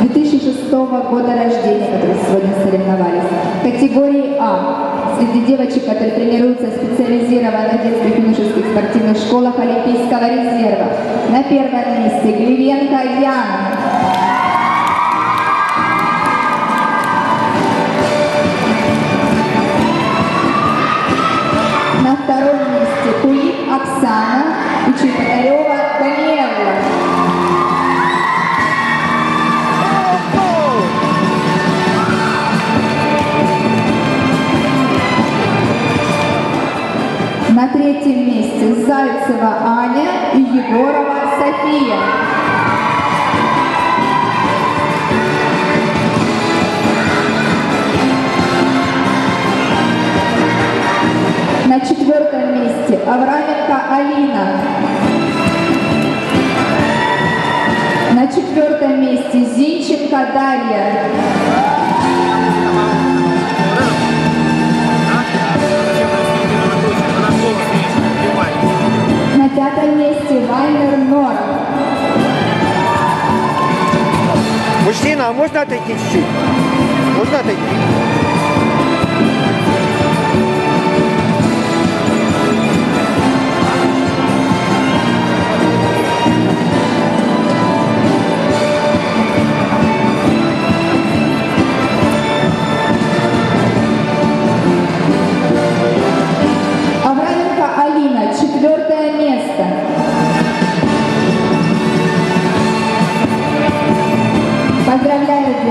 2006 года рождения, которые сегодня соревновались. Категории А. Среди девочек, которые тренируются в специализированных детских юношеских спортивных школах Олимпийского резерва. На первом месте Гливенко Яна. На втором месте Кулик Оксана и Чеботарева Даниэла. На третьем месте Зайцева Аня и Егорова София. На четвертом месте Авраменко Алина. На четвертом месте Зинченко Дарья. Месте Вайнер Нора. Мужчина, а можно отойти чуть-чуть? Можно отойти? vida de Dios.